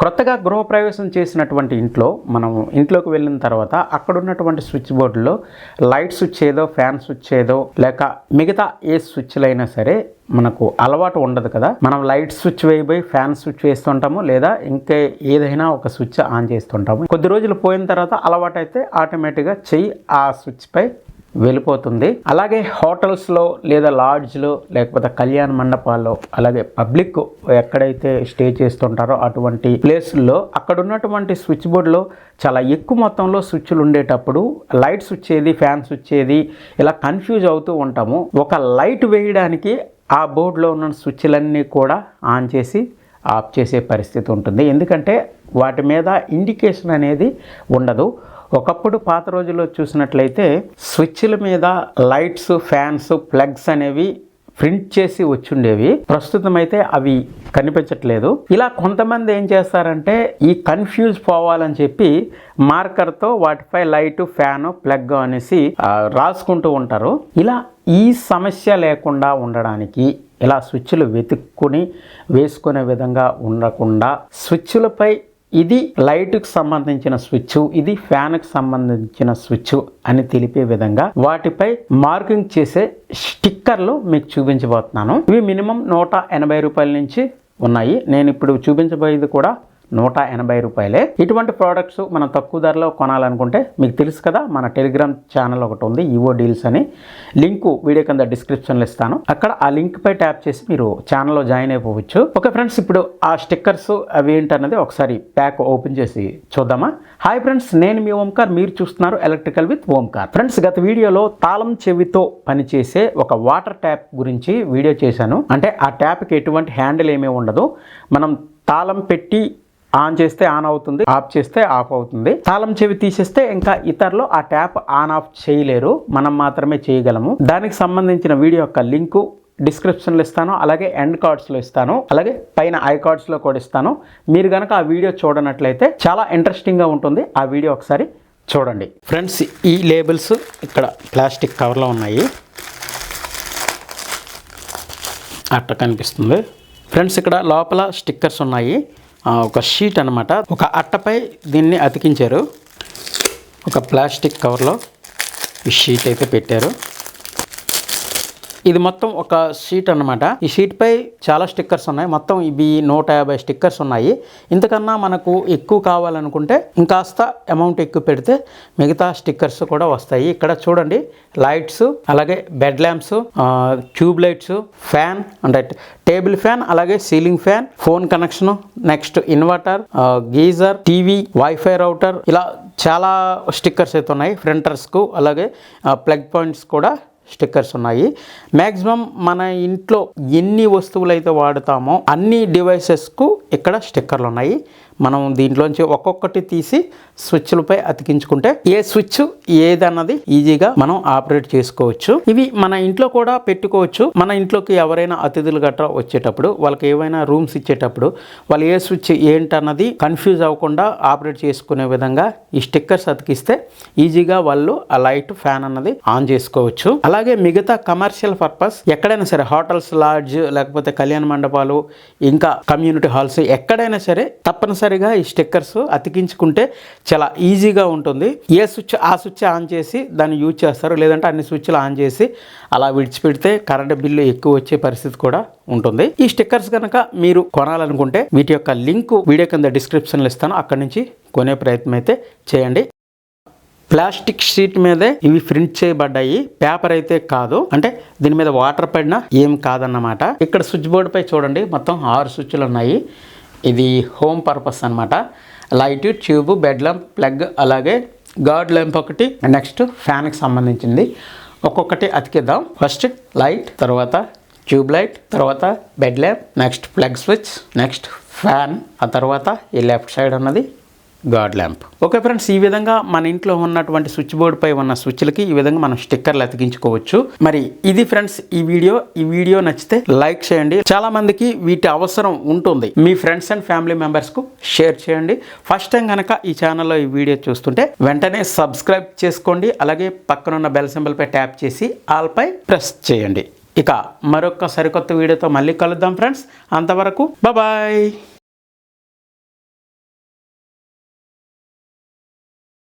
క్రొత్తగా గృహప్రవేశం చేసినటువంటి ఇంట్లో మనం ఇంట్లోకి వెళ్ళిన తర్వాత అక్కడ ఉన్నటువంటి స్విచ్ బోర్డులో లైట్ స్విచ్ ఏదో ఫ్యాన్ స్విచ్ ఏదో లేక మిగతా ఏ స్విచ్లైనా సరే మనకు అలవాటు ఉండదు కదా. మనం లైట్ స్విచ్ వేయబోయి ఫ్యాన్ స్విచ్ వేస్తుంటాము లేదా ఇంకే ఏదైనా ఒక స్విచ్ ఆన్ చేస్తుంటాము. కొద్ది రోజులు పోయిన తర్వాత అలవాటు అయితే ఆటోమేటిక్గా చెయ్యి ఆ స్విచ్ పై వెళ్ళిపోతుంది. అలాగే హోటల్స్లో లేదా లాడ్జ్లో లేకపోతే కళ్యాణ మండపాల్లో అలాగే పబ్లిక్ ఎక్కడైతే స్టే చేస్తుంటారో అటువంటి ప్లేసుల్లో అక్కడ ఉన్నటువంటి స్విచ్ బోర్డులో చాలా ఎక్కువ మొత్తంలో స్విచ్లు ఉండేటప్పుడు లైట్ స్విచ్ ఏది ఫ్యాన్ స్విచ్ ఏది ఇలా కన్ఫ్యూజ్ అవుతూ ఉంటాము. ఒక లైట్ వేయడానికి ఆ బోర్డులో ఉన్న స్విచ్లన్నీ కూడా ఆన్ చేసి ఆఫ్ చేసే పరిస్థితి ఉంటుంది. ఎందుకంటే వాటి మీద ఇండికేషన్ అనేది ఉండదు. ఒకప్పుడు పాత రోజుల్లో చూసినట్లయితే స్విచ్ల మీద లైట్స్ ఫ్యాన్స్ ప్లగ్స్ అనేవి ప్రింట్ చేసి వచ్చుండేవి. ప్రస్తుతం అయితే అవి కనిపించట్లేదు. ఇలా కొంతమంది ఏం చేస్తారంటే ఈ కన్ఫ్యూజ్ పోవాలని చెప్పి మార్కర్తో వాటిపై లైట్ ఫ్యాన్ ప్లగ్ అనేసి రాసుకుంటూ ఉంటారు. ఇలా ఈ సమస్య లేకుండా ఉండడానికి ఇలా స్విచ్లు వెతుక్కుని వేసుకునే విధంగా ఉండకుండా స్విచ్లపై ఇది లైట్కు సంబంధించిన స్విచ్ ఇది ఫ్యాన్కు సంబంధించిన స్విచ్ అని తెలిపే విధంగా వాటిపై మార్కింగ్ చేసే స్టిక్కర్లు మీకు చూపించబోతున్నాను. ఇవి మినిమం నూట ఎనభై రూపాయల నుంచి ఉన్నాయి. నేను ఇప్పుడు చూపించబోయేది కూడా నూట ఎనభై రూపాయలే. ఇటువంటి ప్రోడక్ట్స్ మనం తక్కువ ధరలో కొనాలనుకుంటే మీకు తెలుసు కదా మన టెలిగ్రామ్ ఛానల్ ఒకటి ఉంది ఈవో డీల్స్ అని. లింకు వీడియో కింద డిస్క్రిప్షన్లో ఇస్తాను. అక్కడ ఆ లింక్ పై ట్యాప్ చేసి మీరు ఛానల్లో జాయిన్ అయిపోవచ్చు. ఓకే ఫ్రెండ్స్ ఇప్పుడు ఆ స్టిక్కర్స్ అవి ఏంటన్నది ఒకసారి ప్యాక్ ఓపెన్ చేసి చూద్దామా. హాయ్ ఫ్రెండ్స్ నేను మీ ఓంకార్ మీరు చూస్తున్నారు ఎలక్ట్రికల్ విత్ ఓంకార్. ఫ్రెండ్స్ గత వీడియోలో తాళం చెవితో పనిచేసే ఒక వాటర్ ట్యాప్ గురించి వీడియో చేశాను. అంటే ఆ ట్యాప్కి ఎటువంటి హ్యాండిల్ ఏమీ ఉండదు. మనం తాళం పెట్టి ఆన్ చేస్తే ఆన్ అవుతుంది ఆఫ్ చేస్తే ఆఫ్ అవుతుంది. తాళం చెవి తీసేస్తే ఇంకా ఇతరులు ఆ ట్యాప్ ఆన్ ఆఫ్ చేయలేరు మనం మాత్రమే చేయగలము. దానికి సంబంధించిన వీడియో యొక్క లింకు డిస్క్రిప్షన్లో ఇస్తాను అలాగే ఎండ్ కార్డ్స్లో ఇస్తాను అలాగే పైన ఐ కార్డ్స్లో కూడా ఇస్తాను. మీరు కనుక ఆ వీడియో చూడనట్లయితే చాలా ఇంట్రెస్టింగ్గా ఉంటుంది ఆ వీడియో ఒకసారి చూడండి. ఫ్రెండ్స్ ఈ లేబుల్స్ ఇక్కడ ప్లాస్టిక్ కవర్లో ఉన్నాయి. అట్ట కనిపిస్తుంది. ఫ్రెండ్స్ ఇక్కడ లోపల స్టిక్కర్స్ ఉన్నాయి. ఒక షీట్ అన్నమాట. ఒక అట్టపై దీన్ని అతికించారు. ఒక ప్లాస్టిక్ కవర్లో ఈ షీట్ అయితే పెట్టారు. ఇది మొత్తం ఒక షీట్ అన్నమాట. ఈ షీట్ పై చాలా స్టిక్కర్స్ ఉన్నాయి. మొత్తం ఇవి నూట యాభై స్టిక్కర్స్ ఉన్నాయి. ఇంతకన్నా మనకు ఎక్కువ కావాలనుకుంటే ఇంకాస్త అమౌంట్ ఎక్కువ పెడితే మిగతా స్టిక్కర్స్ కూడా వస్తాయి. ఇక్కడ చూడండి లైట్స్ అలాగే bed lamps tube lights fan అంటే టేబుల్ ఫ్యాన్ అలాగే ceiling fan phone connection next inverter geyser TV WiFi router ఇలా చాలా స్టిక్కర్స్ అయితే ఉన్నాయి. ప్రింటర్స్కు అలాగే ప్లగ్ పాయింట్స్ కూడా స్టిక్కర్స్ ఉన్నాయి. మ్యాక్సిమం మన ఇంట్లో ఎన్ని వస్తువులు అయితే వాడుతామో అన్ని డివైసెస్కు ఇక్కడ స్టిక్కర్లు ఉన్నాయి మనం దీంట్లోంచి ఒక్కొక్కటి తీసి స్విచ్లపై అతికించుకుంటే ఏ స్విచ్ ఏదన్నది ఈజీగా మనం ఆపరేట్ చేసుకోవచ్చు. ఇవి మన ఇంట్లో కూడా పెట్టుకోవచ్చు. మన ఇంట్లోకి ఎవరైనా అతిథులు గట్రా వచ్చేటప్పుడు వాళ్ళకి ఏవైనా రూమ్స్ ఇచ్చేటప్పుడు వాళ్ళు ఏ స్విచ్ ఏంటన్నది కన్ఫ్యూజ్ అవ్వకుండా ఆపరేట్ చేసుకునే విధంగా ఈ స్టిక్కర్స్ అతికిస్తే ఈజీగా వాళ్ళు ఆ లైట్ ఫ్యాన్ అన్నది ఆన్ చేసుకోవచ్చు. అలాగే మిగతా కమర్షియల్ పర్పస్ ఎక్కడైనా సరే హోటల్స్ లాడ్జ్ లేకపోతే కళ్యాణ మండపాలు ఇంకా కమ్యూనిటీ హాల్స్ ఎక్కడైనా సరే తప్పనిసరి ఒక్కసారిగా ఈ స్టిక్కర్స్ అతికించుకుంటే చాలా ఈజీగా ఉంటుంది. ఏ స్విచ్ ఆ స్విచ్ ఆన్ చేసి దాన్ని యూజ్ చేస్తారు. లేదంటే అన్ని స్విచ్లు ఆన్ చేసి అలా విడిచిపెడితే కరెంట్ బిల్లు ఎక్కువ వచ్చే పరిస్థితి కూడా ఉంటుంది. ఈ స్టిక్కర్స్ కనుక మీరు కొనాలనుకుంటే వీటి యొక్క లింక్ వీడియో కింద డిస్క్రిప్షన్లో ఇస్తాను. అక్కడి నుంచి కొనే ప్రయత్నం అయితే చేయండి. ప్లాస్టిక్ షీట్ మీదే ఇవి ప్రింట్ చేయబడ్డాయి. పేపర్ అయితే కాదు. అంటే దీని మీద వాటర్ పడినా ఏం కాదన్నమాట. ఇక్కడ స్విచ్ బోర్డు పై చూడండి. మొత్తం ఆరు స్విచ్లు ఉన్నాయి. ఇది హోమ్ పర్పస్ అన్నమాట. Light tube bed lamp plug అలాగే గార్డ్ ల్యాంప్ ఒకటి నెక్స్ట్ ఫ్యాన్కి సంబంధించింది. ఒక్కొక్కటి అతికిద్దాం. ఫస్ట్ లైట్ తర్వాత ట్యూబ్ లైట్ తర్వాత bed lamp next plug switch next fan ఆ తర్వాత ఈ లెఫ్ట్ సైడ్ ఉన్నది. Guard lamp. ఓకే ఫ్రెండ్స్ ఈ విధంగా మన ఇంట్లో ఉన్నటువంటి స్విచ్ బోర్డ్ పై ఉన్న స్విచ్లకి ఈ విధంగా మనం స్టిక్కర్లు అతికించుకోవచ్చు. మరి ఇది ఫ్రెండ్స్ ఈ వీడియో. ఈ వీడియో నచ్చితే లైక్ చేయండి. చాలా మందికి వీటి అవసరం ఉంటుంది. మీ ఫ్రెండ్స్ అండ్ ఫ్యామిలీ మెంబర్స్కు షేర్ చేయండి. ఫస్ట్ టైం కనుక ఈ ఛానల్లో ఈ వీడియో చూస్తుంటే వెంటనే సబ్స్క్రైబ్ చేసుకోండి. అలాగే పక్కనున్న బెల్ సింబల్ పై ట్యాప్ చేసి ఆల్ పై ప్రెస్ చేయండి. ఇక మరొక సరికొత్త వీడియోతో మళ్ళీ కలుద్దాం ఫ్రెండ్స్. అంతవరకు బాయ్